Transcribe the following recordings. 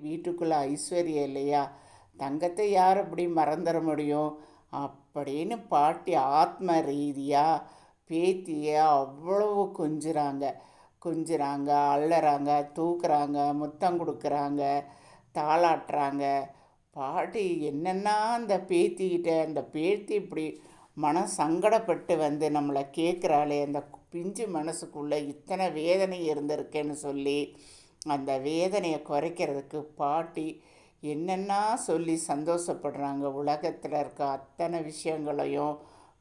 வீட்டுக்குள்ளே ஐஸ்வர்யம் இல்லையா? தங்கத்தை யார் அப்படி மறந்துட முடியும்? அப்படின்னு பாட்டி ஆத்ம ரீதியாக பேத்தியை அவ்வளவு கொஞ்சுறாங்க. கொஞ்சுறாங்க அள்ளறாங்க தூக்குறாங்க முத்தம் கொடுக்குறாங்க தாளாட்டுறாங்க. பாட்டி என்னென்னா அந்த பேத்திக்கிட்ட அந்த பேத்தி இப்படி மன சங்கடப்பட்டு வந்து நம்மளை கேட்குறாளே அந்த பிஞ்சு மனசுக்குள்ளே இத்தனை வேதனை இருந்திருக்கேன்னு சொல்லி அந்த வேதனையை குறைக்கிறதுக்கு பாட்டி என்னென்னா சொல்லி சந்தோஷப்படுறாங்க. உலகத்தில் இருக்க அத்தனை விஷயங்களையும்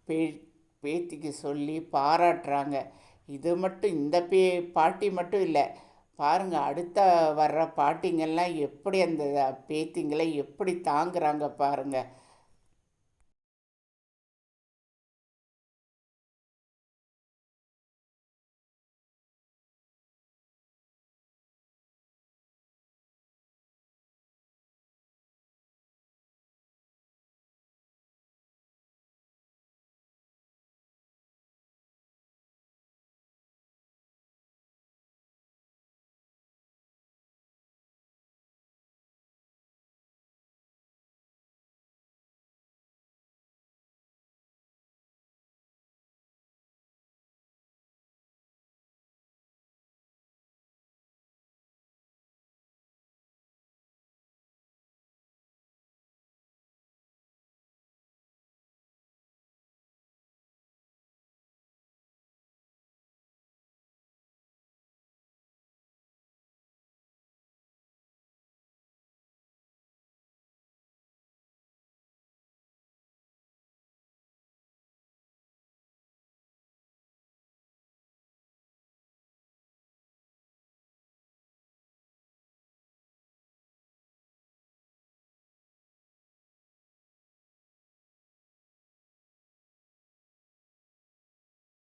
பே பேத்திக்கு சொல்லி பாராட்டுறாங்க. இது மட்டும் இந்த பே பாட்டி மட்டும் இல்லை. பாருங்கள் அடுத்த வர்ற பாட்டிங்கெல்லாம் எப்படி அந்த பேத்திங்களை எப்படி தாங்குறாங்க பாருங்கள்